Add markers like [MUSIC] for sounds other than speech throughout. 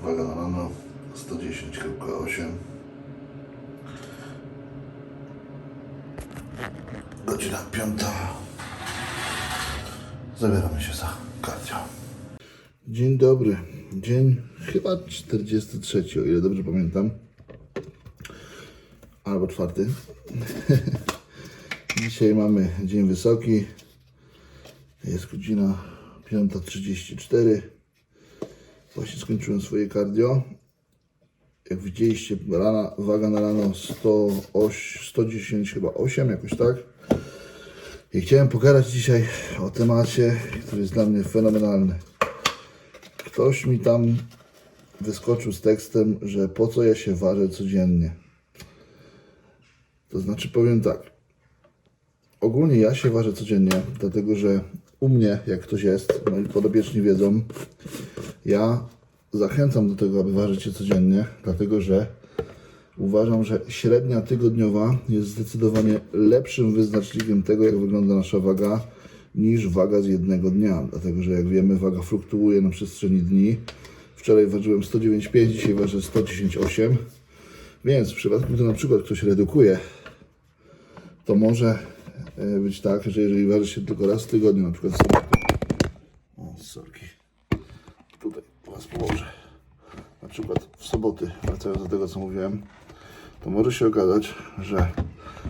Waga na rano 110.8 Godzina piąta. Zabieramy się za kardio. Dzień dobry. Dzień chyba 43, o ile dobrze pamiętam. Albo czwarty. [LAUGHS] Dzisiaj mamy dzień wysoki. Jest godzina 5.34. Właśnie skończyłem swoje cardio. Jak widzieliście, rana, waga na rano 108, 110 chyba 8, jakoś tak. I chciałem pogadać dzisiaj o temacie, który jest dla mnie fenomenalny. Ktoś mi tam wyskoczył z tekstem, że po co ja się ważę codziennie. To znaczy powiem tak. Ogólnie ja się ważę codziennie, dlatego że u mnie, jak ktoś jest, moi podobieczni wiedzą, ja zachęcam do tego, aby ważyć się codziennie, dlatego że uważam, że średnia tygodniowa jest zdecydowanie lepszym wyznacznikiem tego, jak wygląda nasza waga, niż waga z jednego dnia. Dlatego, że jak wiemy, waga fluktuuje na przestrzeni dni. Wczoraj ważyłem 109,5, dzisiaj ważę 110,8. Więc w przypadku, gdy na przykład ktoś redukuje, to może być tak, że jeżeli waży się tylko raz w tygodniu, na przykład o, sorki. Tutaj was położę. Na przykład w soboty, wracając do tego, co mówiłem, to może się okazać, że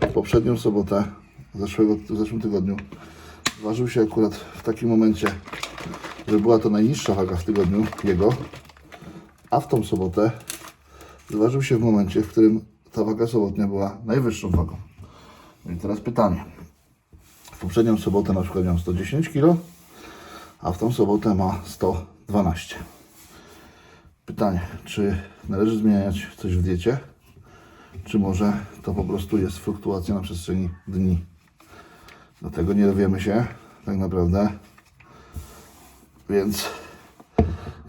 w poprzednią sobotę, zeszłego, w zeszłym tygodniu, ważył się akurat w takim momencie, że była to najniższa waga w tygodniu jego, a w tą sobotę zważył się w momencie, w którym ta waga sobotnia była najwyższą wagą. I teraz pytanie. W poprzednią sobotę na przykład miał 110 kg, a w tą sobotę ma 112. Pytanie, czy należy zmieniać coś w diecie, czy może to po prostu jest fluktuacja na przestrzeni dni? Dlatego nie dowiemy się tak naprawdę. Więc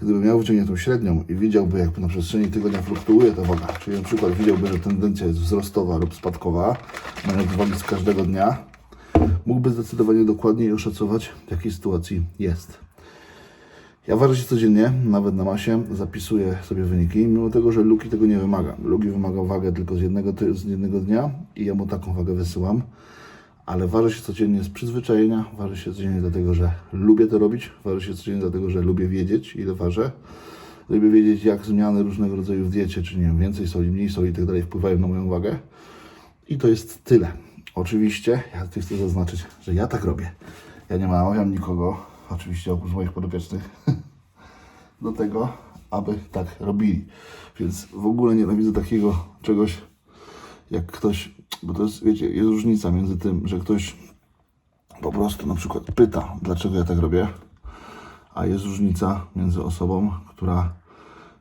gdyby miał wyciągniętą średnią i widziałby, jak na przestrzeni tygodnia fluktuuje ta waga, czyli na przykład widziałby, że tendencja jest wzrostowa lub spadkowa, mając wagi z każdego dnia, mógłby zdecydowanie dokładniej oszacować, w jakiej sytuacji jest. Ja ważę się codziennie, nawet na masie, zapisuję sobie wyniki, mimo tego, że Luki tego nie wymaga. Luki wymaga wagę tylko z jednego, z jednego dnia i ja mu taką wagę wysyłam. Ale ważę się codziennie z przyzwyczajenia, ważę się codziennie dlatego, że lubię to robić, ważę się codziennie dlatego, że lubię wiedzieć, ile ważę. Lubię wiedzieć, jak zmiany różnego rodzaju w diecie, czy nie wiem, więcej soli, mniej soli i tak dalej wpływają na moją wagę. I to jest tyle. Oczywiście, ja tutaj chcę zaznaczyć, że ja tak robię. Ja nie namawiam nikogo, oczywiście oprócz moich podopiecznych, [LAUGHS] do tego, aby tak robili. Więc w ogóle nienawidzę takiego czegoś, jak ktoś, bo to jest, wiecie, jest różnica między tym, że ktoś po prostu na przykład pyta, dlaczego ja tak robię, a jest różnica między osobą, która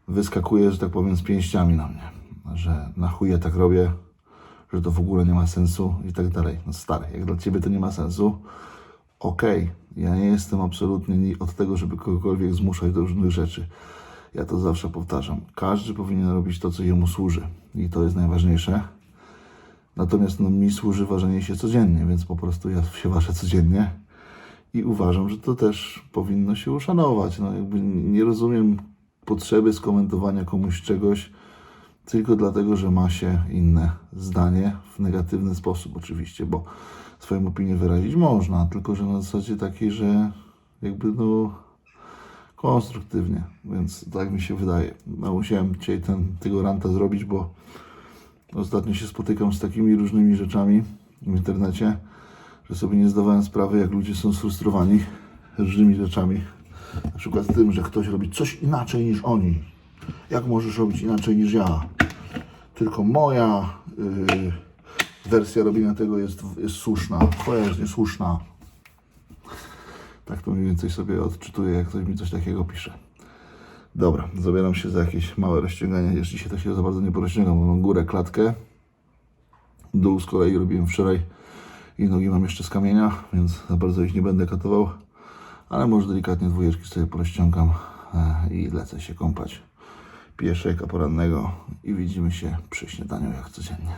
wyskakuje, że tak powiem, z pięściami na mnie, że na chuj ja tak robię, że to w ogóle nie ma sensu i tak dalej. No stary, jak dla Ciebie to nie ma sensu, okej, ja nie jestem absolutnie ni- od tego, żeby kogokolwiek zmuszać do różnych rzeczy. Ja to zawsze powtarzam. Każdy powinien robić to, co jemu służy i to jest najważniejsze. Natomiast no, mi służy ważenie się codziennie, więc po prostu ja się ważę codziennie i uważam, że to też powinno się uszanować. No, jakby nie rozumiem potrzeby skomentowania komuś czegoś tylko dlatego, że ma się inne zdanie w negatywny sposób oczywiście, bo swoją opinię wyrazić można, tylko że na zasadzie takiej, że jakby no konstruktywnie, więc tak mi się wydaje. No, musiałem dzisiaj ten, tego ranta zrobić, bo Ostatnio się spotykam z takimi różnymi rzeczami w internecie, że sobie nie zdawałem sprawy, jak ludzie są sfrustrowani różnymi rzeczami. Na przykład tym, że ktoś robi coś inaczej niż oni. Jak możesz robić inaczej niż ja? Tylko moja yy, wersja robienia tego jest, jest słuszna, twoja jest niesłuszna. Tak to mniej więcej sobie odczytuję, jak ktoś mi coś takiego pisze. Dobra, zabieram się za jakieś małe rozciąganie. Jeszcze się to się za bardzo nie porozciągam, mam górę, klatkę. Dół z kolei robiłem wczoraj i nogi mam jeszcze z kamienia, więc za bardzo ich nie będę katował. Ale może delikatnie dwójeczki sobie porozciągam e, i lecę się kąpać. Piję szejka porannego i widzimy się przy śniadaniu jak codziennie.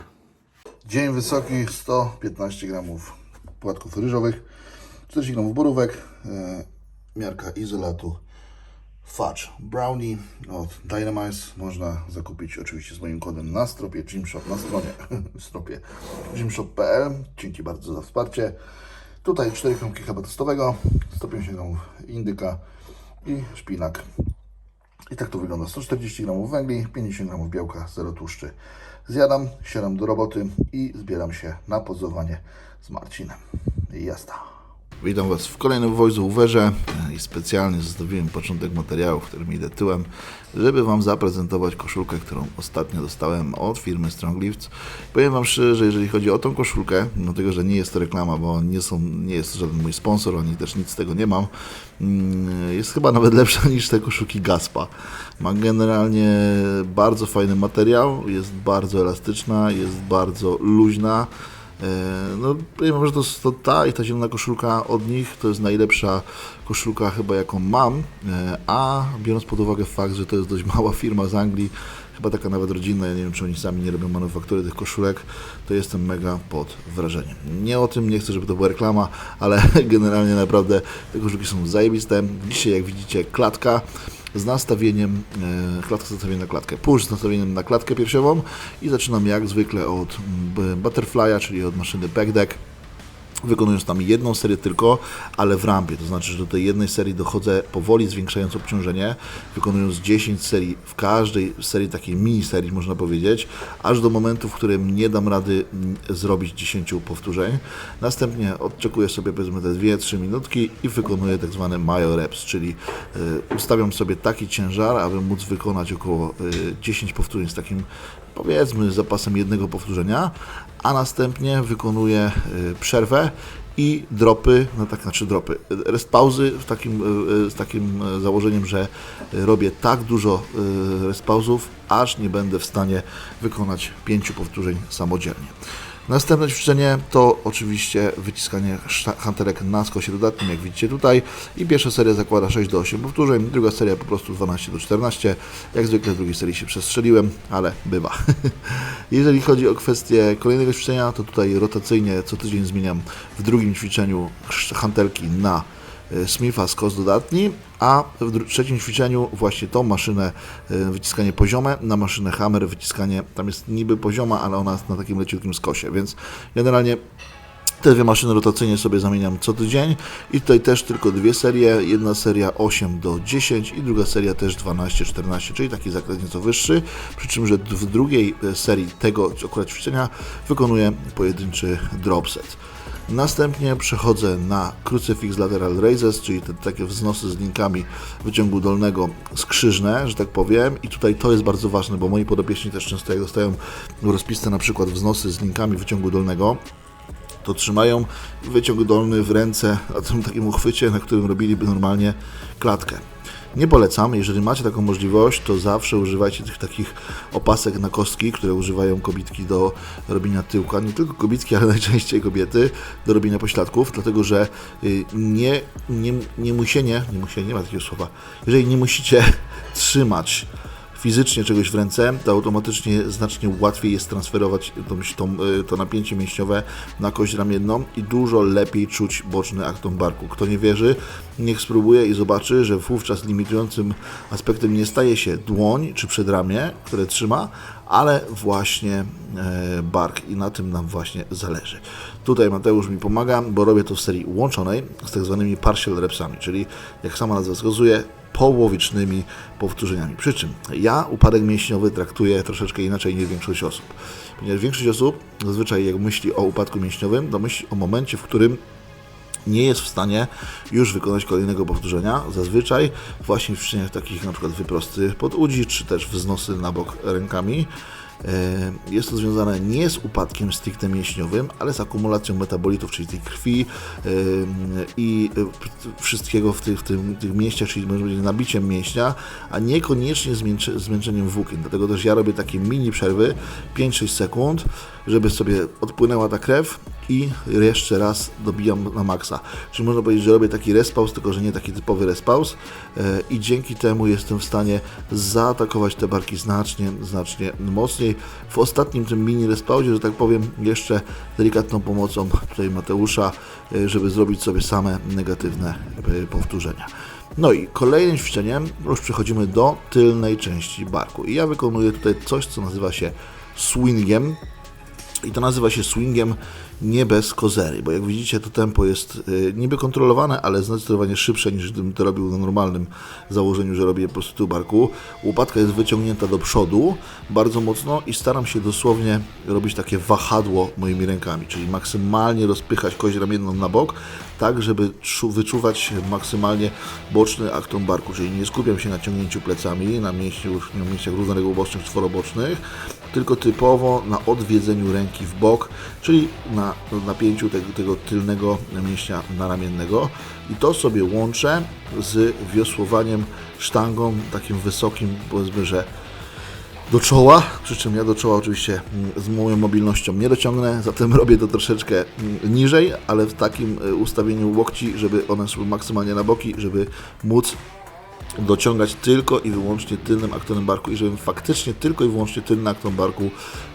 Dzień wysoki 115 gramów płatków ryżowych, 40 gramów borówek, e, miarka izolatu Fudge Brownie od Dynamize można zakupić oczywiście z moim kodem na stropie Gymshop, na stronie [LAUGHS] stropie gymshop.pl. Dzięki bardzo za wsparcie. Tutaj 4 kromki chleba tostowego, 150 g indyka i szpinak. I tak to wygląda. 140 g węgli, 50 g białka, 0 tłuszczy. Zjadam, siadam do roboty i zbieram się na pozowanie z Marcinem. I jazda. Witam Was w kolejnym voice-overze i specjalnie zostawiłem początek materiału, w którym idę tyłem, żeby Wam zaprezentować koszulkę, którą ostatnio dostałem od firmy Strong Lifts. Powiem Wam szczerze, że jeżeli chodzi o tą koszulkę, mimo tego, że nie jest to reklama, bo nie, są, nie jest żaden mój sponsor, ani też nic z tego nie mam, mm, jest chyba nawet lepsza [LAUGHS] niż te koszulki Gaspa. Ma generalnie bardzo fajny materiał, jest bardzo elastyczna, jest bardzo luźna. E, No, powiem że to, to ta i ta zielona koszulka od nich to jest najlepsza koszulka chyba jaką mam, e, a biorąc pod uwagę fakt, że to jest dość mała [LAUGHS] firma z Anglii, chyba taka nawet rodzinna, ja nie wiem czy oni sami nie robią manufaktury tych koszulek, to jestem mega pod wrażeniem. Nie o tym, nie chcę, żeby to była reklama, ale [LAUGHS] generalnie naprawdę te koszulki są zajebiste. Dzisiaj jak widzicie klatka, z nastawieniem, e, klatka z nastawieniem na klatkę, push z nastawieniem na klatkę piersiową i zaczynam jak zwykle od mm, butterfly'a, czyli od maszyny deck wykonując tam jedną serię tylko, ale w rampie, to znaczy, że do tej jednej serii dochodzę powoli zwiększając obciążenie, wykonując 10 serii w każdej serii, takiej mini serii można powiedzieć, aż do momentu, w którym nie dam rady mm, zrobić 10 powtórzeń. Następnie odczekuję sobie powiedzmy te 2-3 minutki i wykonuję tak zwane myo reps, czyli y, ustawiam sobie taki ciężar, aby móc wykonać około y, 10 powtórzeń z takim powiedzmy zapasem jednego powtórzenia, a następnie wykonuję y, przerwę i dropy, no tak, znaczy dropy, rest pauzy w takim, y, z takim y, założeniem, że y, robię tak dużo y, rest pauzów, aż nie będę w stanie wykonać pięciu powtórzeń samodzielnie. Następne ćwiczenie to oczywiście wyciskanie hantelek na skosie dodatnim, jak widzicie tutaj. I pierwsza seria zakłada 6 do 8 powtórzeń, druga seria po prostu 12 do 14. Jak zwykle w drugiej serii się przestrzeliłem, ale bywa. [LAUGHS] Jeżeli chodzi o kwestię kolejnego ćwiczenia, to tutaj rotacyjnie co tydzień zmieniam w drugim ćwiczeniu hantelki na Smitha skos dodatni, a w trzecim ćwiczeniu właśnie tą maszynę e, wyciskanie poziome na maszynę hammer wyciskanie, tam jest niby pozioma, ale ona jest na takim leciutkim skosie, więc generalnie te dwie maszyny rotacyjnie sobie zamieniam co tydzień i tutaj też tylko dwie serie, jedna seria 8 do 10 i druga seria też 12-14, czyli taki zakres nieco wyższy, przy czym, że w drugiej e, serii tego akurat ćwiczenia wykonuję pojedynczy drop set. Następnie przechodzę na Crucifix Lateral Raises, czyli te takie wznosy z linkami wyciągu dolnego skrzyżne, że tak powiem. I tutaj to jest bardzo ważne, bo moi podopieczni też często jak dostają rozpisce na przykład wznosy z linkami wyciągu dolnego, to trzymają wyciąg dolny w ręce na tym takim uchwycie, na którym robiliby normalnie klatkę. Nie polecam, jeżeli macie taką możliwość, to zawsze używajcie tych takich opasek na kostki, które używają kobietki do robienia tyłka. Nie tylko kobietki, ale [LAUGHS] najczęściej kobiety do robienia pośladków, dlatego że y, nie, nie, nie musienie, nie musienie, nie ma takiego słowa, jeżeli nie musicie trzymać fizycznie czegoś w ręce, to automatycznie znacznie łatwiej jest transferować tą, tą, to napięcie mięśniowe na kość ramienną i dużo lepiej czuć boczny akton barku. Kto nie wierzy, niech spróbuje i zobaczy, że wówczas limitującym aspektem nie staje się dłoń czy przedramię, które trzyma, ale właśnie e, bark i na tym nam właśnie zależy. Tutaj Mateusz mi pomaga, bo robię to w serii łączonej z tak zwanymi partial repsami, czyli jak sama nazwa wskazuje, połowicznymi powtórzeniami. Przy czym ja upadek mięśniowy traktuję troszeczkę inaczej niż większość osób. Ponieważ większość osób zazwyczaj jak myśli o upadku mięśniowym, to myśli o momencie, w którym nie jest w stanie już wykonać kolejnego powtórzenia. Zazwyczaj właśnie w ćwiczeniach takich na przykład wyprosty pod udzi, czy też wznosy na bok rękami. E, Jest to związane nie z upadkiem stricte mięśniowym, ale z akumulacją metabolitów, czyli tej krwi e, i wszystkiego w tych, w tym, tych mięśniach, czyli być nabiciem mięśnia, a niekoniecznie zmęcze, zmęczeniem włókien. Dlatego też ja robię takie mini przerwy, 5-6 sekund, żeby sobie odpłynęła ta krew i jeszcze raz dobijam na maksa. Czyli można powiedzieć, że robię taki respaus, tylko że nie taki typowy respaus e, i dzięki temu jestem w stanie zaatakować te barki znacznie, znacznie mocniej. W ostatnim tym mini respausie, że tak powiem, jeszcze delikatną pomocą tutaj Mateusza, e, żeby zrobić sobie same negatywne e, powtórzenia. No i kolejnym ćwiczeniem już przechodzimy do tylnej części barku. I ja wykonuję tutaj coś, co nazywa się swingiem. I to nazywa się swingiem nie bez kozery, bo jak widzicie to tempo jest y, niby kontrolowane, ale zdecydowanie szybsze niż gdybym to robił na normalnym założeniu, że robię po prostu barku. Łopatka jest wyciągnięta do przodu bardzo mocno i staram się dosłownie robić takie wahadło moimi rękami, czyli maksymalnie rozpychać kość ramienną na bok, tak żeby czu- wyczuwać maksymalnie boczny akton barku, czyli nie skupiam się na ciągnięciu plecami, na mięśniach, na mięśniach równoległobocznych, czworobocznych, tylko typowo na odwiedzeniu ręki w bok, czyli na napięciu tego, tego tylnego mięśnia naramiennego. I to sobie łączę z wiosłowaniem sztangą takim wysokim, powiedzmy, że do czoła, przy czym ja do czoła oczywiście mm, z moją mobilnością nie dociągnę, zatem [LAUGHS] robię to troszeczkę mm, niżej, ale w takim y, ustawieniu łokci, żeby one szły maksymalnie na boki, żeby móc dociągać tylko i wyłącznie tylnym aktorem barku i żebym faktycznie tylko i wyłącznie tylny aktor barku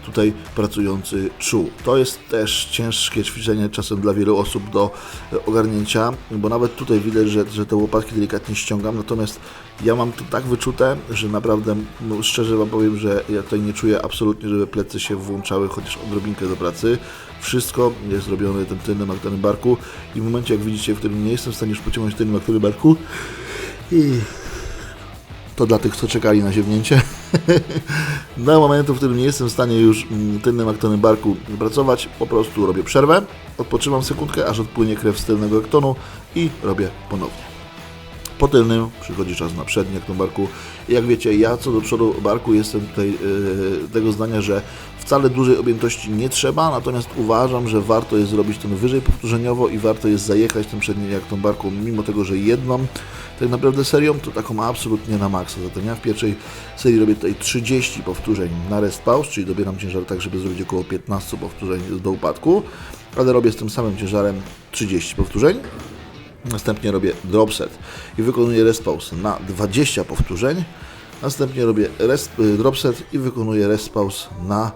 tutaj pracujący czuł. To jest też ciężkie ćwiczenie czasem dla wielu osób do e, ogarnięcia, bo nawet tutaj widać, że, że te łopatki delikatnie ściągam, natomiast ja mam to tak wyczute, że naprawdę no, szczerze Wam powiem, że ja tutaj nie czuję absolutnie, żeby plecy się włączały chociaż odrobinkę do pracy. Wszystko jest robione tym tylnym aktorem barku i w momencie jak widzicie, w którym nie jestem w stanie już pociągnąć tylnym aktorem barku, to dla tych, co czekali na ziewnięcie. Do [LAUGHS] momentu, w którym nie jestem w stanie już mm, tylnym aktonem barku pracować, po prostu robię przerwę, odpoczywam sekundkę, aż odpłynie krew z tylnego aktonu i robię ponownie. Po tylnym przychodzi czas na przedni akton barku. Jak wiecie, ja co do przodu barku jestem tutaj yy, tego zdania, że wcale dużej objętości nie trzeba, natomiast uważam, że warto jest zrobić to wyżej powtórzeniowo i warto jest zajechać ten przedni akton barku, mimo tego, że jedną tak naprawdę serią, to taką absolutnie na maksa. Zatem ja w pierwszej serii robię tutaj 30 powtórzeń na rest pause, czyli dobieram ciężar tak, żeby zrobić około 15 powtórzeń do upadku, ale robię z tym samym ciężarem 30 powtórzeń. Następnie robię drop set i wykonuję rest pause na 20 powtórzeń. Następnie robię rest, y, drop set i wykonuję rest pause na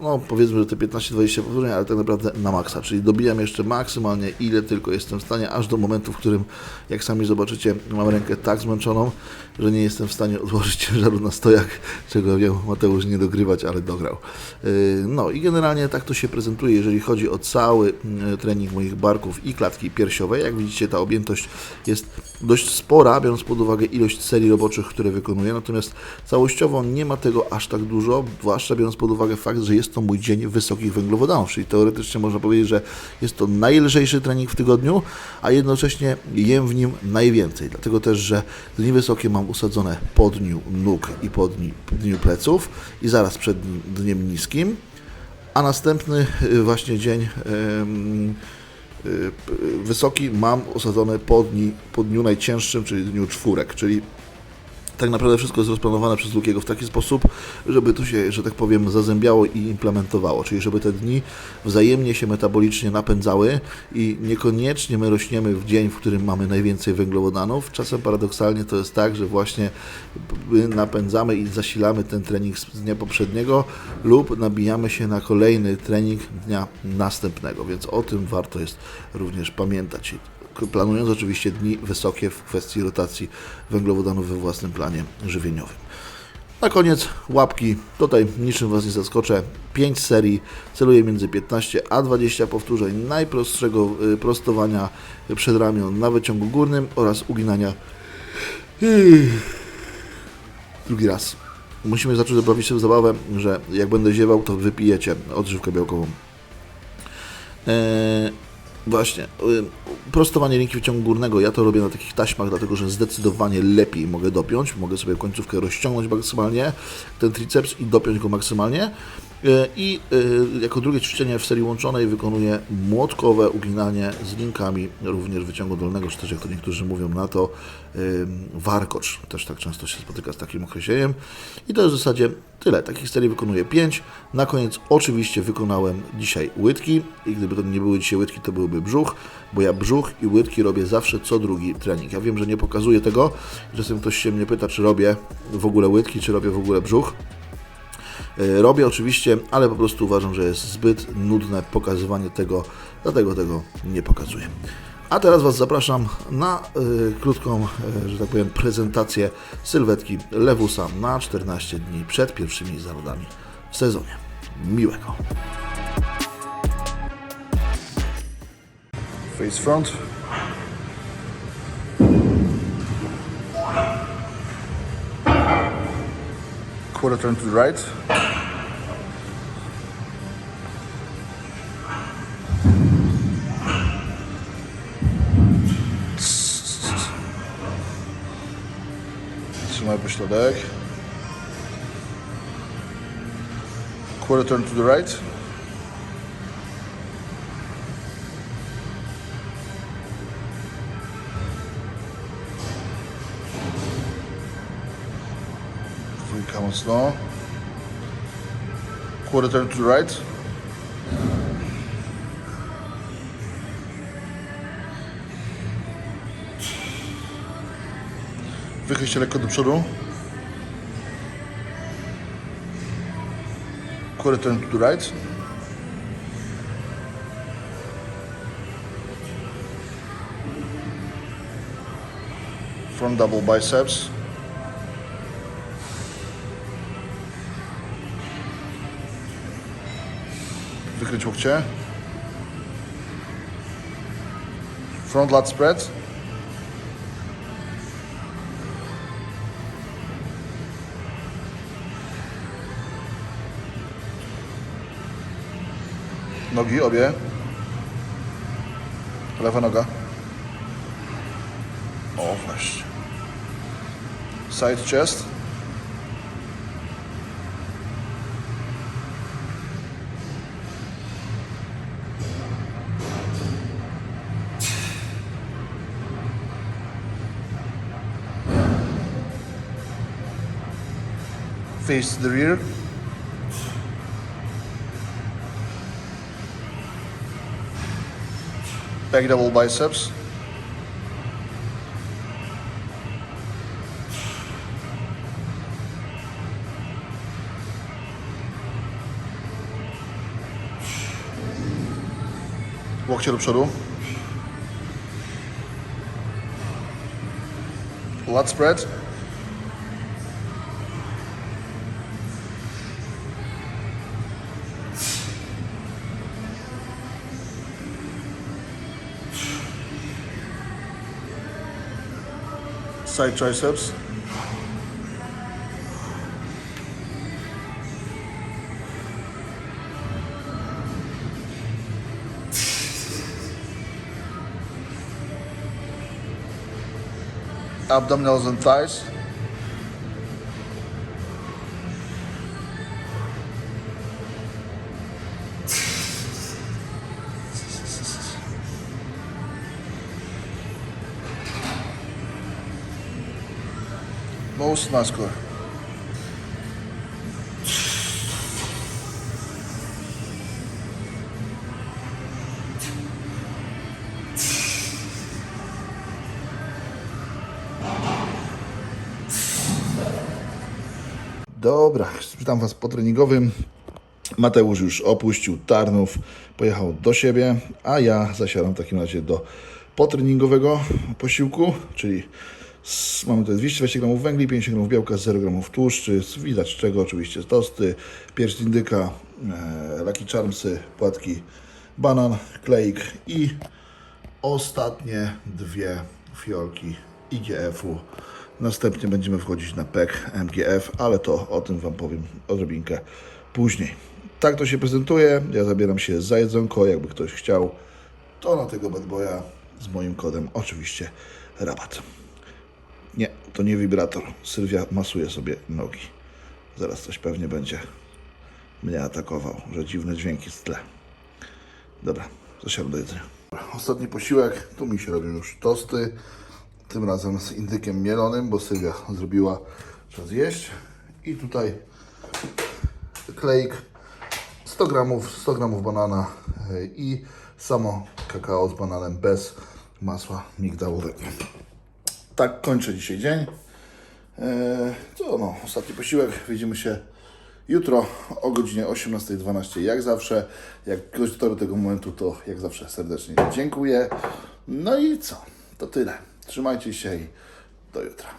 no powiedzmy, że te 15-20 powtórzeń, ale tak naprawdę na maksa, czyli dobijam jeszcze maksymalnie ile tylko jestem w stanie, aż do momentu, w którym, jak sami zobaczycie, mam rękę tak zmęczoną, że nie jestem w stanie odłożyć [LAUGHS] ciężaru na stojak, czego miał Mateusz nie dogrywać, ale dograł. Y, No i generalnie tak to się prezentuje, jeżeli chodzi o cały mm, trening moich barków i klatki piersiowej. Jak widzicie, ta objętość jest dość spora, biorąc pod uwagę ilość serii roboczych, które wykonuję, natomiast całościowo nie ma tego aż tak dużo, zwłaszcza biorąc pod uwagę fakt, że jest to mój dzień wysokich węglowodanów, czyli teoretycznie można powiedzieć, że jest to najlżejszy trening w tygodniu, a jednocześnie jem w nim najwięcej, dlatego też, że dni wysokie mam usadzone po dniu nóg i po dniu, dniu pleców i zaraz przed dni- dniem niskim, a następny y, właśnie dzień y, wysoki mam osadzone po, dni, po dniu najcięższym, czyli dniu czwórek, czyli tak naprawdę wszystko jest rozplanowane przez Lukiego w taki sposób, żeby to się, że tak powiem, zazębiało i implementowało, czyli żeby te dni wzajemnie się metabolicznie napędzały i niekoniecznie my rośniemy w dzień, w którym mamy najwięcej węglowodanów. Czasem paradoksalnie to jest tak, że właśnie my napędzamy i zasilamy ten trening z dnia poprzedniego lub nabijamy się na kolejny trening dnia następnego, więc o tym warto jest również pamiętać planując oczywiście dni wysokie w kwestii rotacji węglowodanów we własnym planie żywieniowym. Na koniec łapki. Tutaj niczym Was nie zaskoczę. 5 serii, celuję między 15 a 20 powtórzeń najprostszego y, prostowania przedramion na wyciągu górnym oraz uginania drugi raz. Musimy zacząć robić sobie zabawę, że jak będę ziewał, to wypijecie odżywkę białkową. Eee, Właśnie. y, Prostowanie linki wyciągu górnego, ja to robię na takich taśmach, dlatego że zdecydowanie lepiej mogę dopiąć. Mogę sobie końcówkę rozciągnąć maksymalnie, ten triceps i dopiąć go maksymalnie. Y, I y, jako drugie ćwiczenie w serii łączonej wykonuję młotkowe uginanie z linkami również wyciągu dolnego, czy też jak to niektórzy mówią na to, y, warkocz. Też tak często się spotyka z takim określeniem. I to jest w zasadzie tyle. Takich serii wykonuję 5. Na koniec oczywiście wykonałem dzisiaj łydki i gdyby to nie były dzisiaj łydki, to byłby brzuch, bo ja brzuch i łydki robię zawsze co drugi trening. Ja wiem, że nie pokazuję tego. Czasem ktoś się mnie pyta, czy robię w ogóle łydki, czy robię w ogóle brzuch. E, Robię oczywiście, ale po prostu uważam, że jest zbyt nudne pokazywanie tego, dlatego tego nie pokazuję. A teraz Was zapraszam na y, krótką, y, że tak powiem, prezentację sylwetki Lewusa na 14 dni przed pierwszymi zawodami w sezonie. Miłego. Face front. Quarter turn to the right. Trzymaj pośladek. Quarter turn to the right. Dwójka mocno. Quarter turn to the right. Wychyl się lekko do przodu. Quarter turn to the right. Front double biceps. Wykręć łokcie. Front lat spread. Nogi obie. Lewa noga. O, właśnie. Side chest. Face the rear. Back double biceps. Łokcie do przodu. Lat spread. Side triceps. Abdominals and thighs. Most muscular. Dobra, witam Was po treningowym. Mateusz już opuścił Tarnów, pojechał do siebie, a ja zasiadam w takim razie do potreningowego posiłku, czyli mamy tutaj 220 gramów węgli, 50 gramów białka, 0 gramów tłuszczy, widać czego oczywiście tosty, pierś indyka, e, Lucky Charmsy, płatki, banan, kleik i ostatnie dwie fiolki IGF-u. Następnie będziemy wchodzić na PEK MGF, ale to o tym Wam powiem odrobinkę później. Tak to się prezentuje. Ja zabieram się za jedzonko. Jakby ktoś chciał, to na tego bad boya z moim kodem oczywiście rabat. Nie, to nie wibrator. Sylwia masuje sobie nogi. Zaraz coś pewnie będzie mnie atakował, że dziwne dźwięki w tle. Dobra, zasiadam do jedzenia. Ostatni posiłek, tu mi się robią już tosty. Tym razem z indykiem mielonym, bo Sylwia zrobiła czas jeść. I tutaj kleik, 100 gramów, 100 gramów banana e, i samo kakao z bananem bez masła migdałowego. Tak kończę dzisiaj dzień. Eee, co no, ostatni posiłek. Widzimy się jutro o godzinie 18.12 jak zawsze. Jak ktoś dotarł do tego momentu, to jak zawsze serdecznie dziękuję. No i co? To tyle. Trzymajcie się i do jutra.